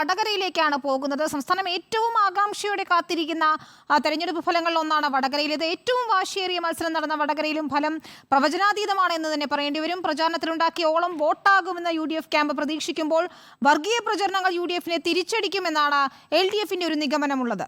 വടകരയിലേക്കാണ് പോകുന്നത്. സംസ്ഥാനം ഏറ്റവും ആകാംക്ഷയോടെ കാത്തിരിക്കുന്ന തെരഞ്ഞെടുപ്പ് ഫലങ്ങളിൽ ഒന്നാണ് വടകരയിൽ. ഇത് ഏറ്റവും വാശിയേറിയ മത്സരം നടന്ന വടകരയിലും ഫലം പ്രവചനാതീതമാണ് എന്ന് തന്നെ പറയേണ്ടി വരും. പ്രചാരണത്തിലുണ്ടാക്കിയ ഓളം വോട്ടാകുമെന്ന് യു ഡി എഫ് ക്യാമ്പ് പ്രതീക്ഷിക്കുമ്പോൾ വർഗീയ പ്രചരണങ്ങൾ യു ഡി എഫിനെ തിരിച്ചടിക്കുമെന്നാണ് എൽ ഡി എഫിന്റെ ഒരു നിഗമനമുള്ളത്.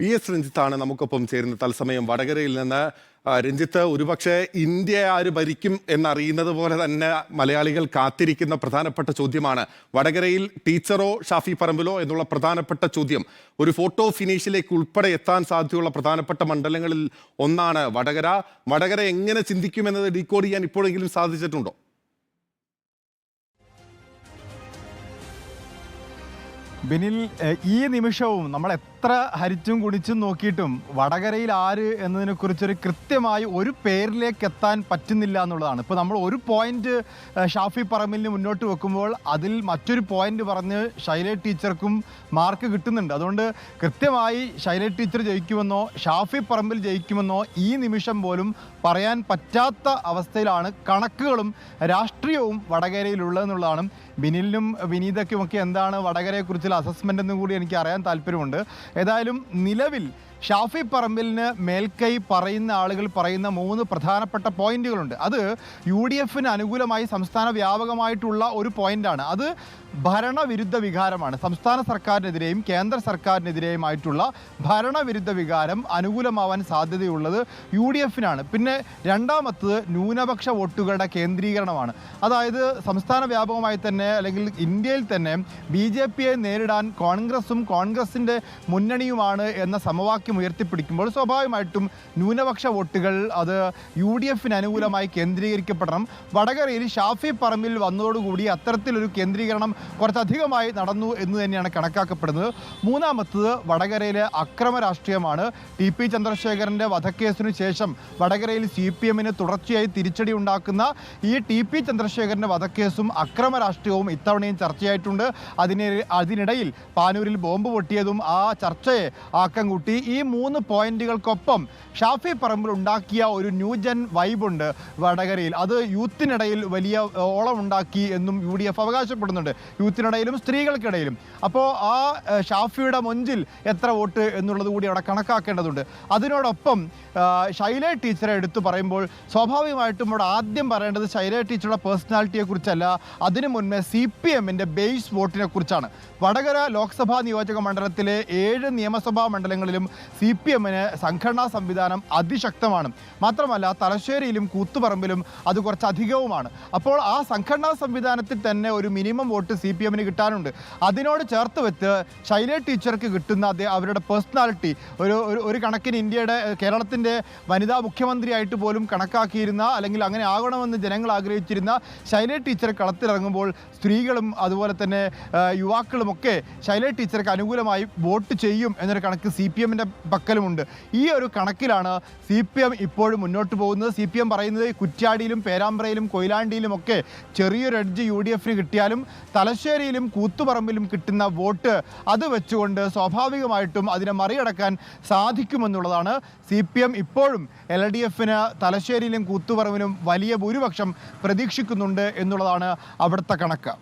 പി എസ് രഞ്ജിത്താണ് നമുക്കൊപ്പം ചേരുന്ന തത്സമയം വടകരയിൽ നിന്ന് രഞ്ജിത്ത് ഒരുപക്ഷെ ഇന്ത്യ ആര് ഭരിക്കും എന്നറിയുന്നത് പോലെ തന്നെ മലയാളികൾ കാത്തിരിക്കുന്ന പ്രധാനപ്പെട്ട ചോദ്യമാണ്. വടകരയിൽ ടീച്ചറോ ഷാഫി പറമ്പിലോ എന്നുള്ള പ്രധാനപ്പെട്ട ചോദ്യം. ഒരു ഫോട്ടോ ഫിനിഷിലേക്ക് ഉൾപ്പെടെ എത്താൻ സാധ്യതയുള്ള പ്രധാനപ്പെട്ട മണ്ഡലങ്ങളിൽ ഒന്നാണ് വടകര. വടകര എങ്ങനെ ചിന്തിക്കുമെന്നത് ഡീകോഡ് ചെയ്യാൻ ഇപ്പോഴെങ്കിലും സാധിച്ചിട്ടുണ്ടോ? ബിനിൽ ഈ നിമിഷവും നമ്മൾ എത്ര ഹരിച്ചും കുടിച്ചും നോക്കിയിട്ടും വടകരയിൽ ആര് എന്നതിനെ കുറിച്ചൊരു കൃത്യമായി ഒരു പേരിലേക്ക് എത്താൻ പറ്റുന്നില്ല എന്നുള്ളതാണ്. ഇപ്പോൾ നമ്മൾ ഒരു പോയിന്റ് ഷാഫി പറമ്പിലിന് മുന്നോട്ട് വെക്കുമ്പോൾ അതിൽ മറ്റൊരു പോയിന്റ് പറഞ്ഞ് ശൈല ടീച്ചർക്കും മാർക്ക് കിട്ടുന്നുണ്ട്. അതുകൊണ്ട് കൃത്യമായി ശൈല ടീച്ചർ ജയിക്കുമെന്നോ ഷാഫി പറമ്പിൽ ജയിക്കുമെന്നോ ഈ നിമിഷം പോലും പറയാൻ പറ്റാത്ത അവസ്ഥയിലാണ് കണക്കുകളും രാഷ്ട്രീയവും വടകരയിലുള്ളതെന്നുള്ളതാണ് ബിനിലിനും വിനീതയ്ക്കുമൊക്കെ എന്താണ് വടകരയെക്കുറിച്ചുള്ള അസസ്മെന്റ് എന്നും കൂടി എനിക്ക് അറിയാൻ താല്പര്യമുണ്ട്. ഏതായാലും നിലവിൽ ഷാഫി പറമ്പിലിന് മേൽക്കൈ പറയുന്ന ആളുകൾ പറയുന്ന മൂന്ന് പ്രധാനപ്പെട്ട പോയിന്റുകളുണ്ട്. അത് യു ഡി എഫിന് അനുകൂലമായി സംസ്ഥാന വ്യാപകമായിട്ടുള്ള ഒരു പോയിന്റാണ്. അത് ഭരണവിരുദ്ധ വികാരമാണ്. സംസ്ഥാന സർക്കാരിനെതിരെയും കേന്ദ്ര സർക്കാരിനെതിരെയുമായിട്ടുള്ള ഭരണവിരുദ്ധ വികാരം അനുകൂലമാവാൻ സാധ്യതയുള്ളത് യു ഡി എഫിനാണ്. പിന്നെ രണ്ടാമത്തത് ന്യൂനപക്ഷ വോട്ടുകളുടെ കേന്ദ്രീകരണമാണ്. അതായത് സംസ്ഥാന വ്യാപകമായി തന്നെ അല്ലെങ്കിൽ ഇന്ത്യയിൽ തന്നെ ബി നേരിടാൻ കോൺഗ്രസും കോൺഗ്രസിന്റെ മുന്നണിയുമാണ് എന്ന സമവാക്യം ഉയർത്തിപ്പിടിക്കുമ്പോൾ സ്വാഭാവികമായിട്ടും ന്യൂനപക്ഷ വോട്ടുകൾ അത് യു ഡി എഫിന് അനുകൂലമായി കേന്ദ്രീകരിക്കപ്പെടണം. വടകരയിൽ ഷാഫി പറമ്പിൽ വന്നതോടുകൂടി അത്തരത്തിലൊരു കേന്ദ്രീകരണം കുറച്ചധികമായി നടന്നു എന്ന് തന്നെയാണ് കണക്കാക്കപ്പെടുന്നത്. മൂന്നാമത്തത് വടകരയിലെ അക്രമ രാഷ്ട്രീയമാണ്. ടി പി ചന്ദ്രശേഖരന്റെ വധക്കേസിനു ശേഷം വടകരയിൽ സി പി എമ്മിന് തുടർച്ചയായി തിരിച്ചടി ഉണ്ടാക്കുന്ന ഈ ടി പി ചന്ദ്രശേഖരന്റെ വധക്കേസും അക്രമ രാഷ്ട്രീയവും ഇത്തവണയും ചർച്ചയായിട്ടുണ്ട്. അതിന് അതിനിടയിൽ പാനൂരിൽ ബോംബ് പൊട്ടിയതും ആ ചർച്ചയെ ആക്കം കൂട്ടി. ഈ മൂന്ന് പോയിന്റുകൾക്കൊപ്പം ഷാഫി പറമ്പിൽ ഉണ്ടാക്കിയ ഒരു ന്യൂജൻ വൈബുണ്ട് വടകരയിൽ. അത് യൂത്തിനിടയിൽ വലിയ ഓളം ഉണ്ടാക്കി എന്നും യു ഡി എഫ് അവകാശപ്പെടുന്നുണ്ട്. യൂത്തിനിടയിലും സ്ത്രീകൾക്കിടയിലും. അപ്പോൾ ആ ഷാഫിയുടെ മൊഞ്ചിൽ എത്ര വോട്ട് എന്നുള്ളത് കൂടി അവിടെ കണക്കാക്കേണ്ടതുണ്ട്. അതിനോടൊപ്പം ശൈല ടീച്ചറെ എടുത്തു പറയുമ്പോൾ സ്വാഭാവികമായിട്ടും ഇവിടെ ആദ്യം പറയേണ്ടത് ശൈല ടീച്ചറുടെ പേഴ്സണാലിറ്റിയെ കുറിച്ചല്ല അതിനു മുൻപേ സി പി എമ്മിന്റെ ബേസ് വോട്ടിനെ കുറിച്ചാണ് വടകര ലോക്സഭാ നിയോജക മണ്ഡലത്തിലെ ഏഴ് നിയമസഭാ മണ്ഡലങ്ങളിലും സി പി എമ്മിന് സംഘടനാ സംവിധാനം അതിശക്തമാണ്. മാത്രമല്ല തലശ്ശേരിയിലും കൂത്തുപറമ്പിലും അത് കുറച്ച് അധികവുമാണ് അപ്പോൾ ആ സംഘടനാ സംവിധാനത്തിൽ തന്നെ ഒരു മിനിമം വോട്ട് സി പി എമ്മിന് കിട്ടാനുണ്ട്. അതിനോട് ചേർത്ത് വെച്ച് ശൈല ടീച്ചർക്ക് കിട്ടുന്ന അവരുടെ പേഴ്സണാലിറ്റി ഒരു ഒരു- കണക്കിന് ഇന്ത്യയുടെ കേരളത്തിന്റെ വനിതാ മുഖ്യമന്ത്രിയായിട്ട് പോലും കണക്കാക്കിയിരുന്ന അല്ലെങ്കിൽ അങ്ങനെ ആകണമെന്ന് ജനങ്ങൾ ആഗ്രഹിച്ചിരുന്ന ശൈല ടീച്ചർ കളത്തിലിറങ്ങുമ്പോൾ സ്ത്രീകളും അതുപോലെ തന്നെ യുവാക്കളുമൊക്കെ ശൈല ടീച്ചർക്ക് അനുകൂലമായി വോട്ട് ചെയ്യും എന്നൊരു കണക്ക് സി പി എമ്മിന്റെ പക്കലുമുണ്ട് ഈ ഒരു കണക്കിലാണ് സി പി എം ഇപ്പോഴും മുന്നോട്ട് പോകുന്നത്. സി പി എം പറയുന്നത് കുറ്റ്യാടിയിലും പേരാമ്പ്രയിലും കൊയിലാണ്ടിയിലും ഒക്കെ ചെറിയൊരു എഡ്ജ് യു ഡി എഫിന് കിട്ടിയാലും തലശ്ശേരിയിലും കൂത്തുപറമ്പിലും കിട്ടുന്ന വോട്ട് അത് വെച്ചുകൊണ്ട് സ്വാഭാവികമായിട്ടും അതിനെ മറികടക്കാൻ സാധിക്കുമെന്നുള്ളതാണ് സി പി എം ഇപ്പോഴും എൽ ഡി എഫിന് തലശ്ശേരിയിലും കൂത്തുപറമ്പിലും വലിയ ഭൂരിപക്ഷം പ്രതീക്ഷിക്കുന്നുണ്ട് എന്നുള്ളതാണ് അവിടുത്തെ കണക്ക്.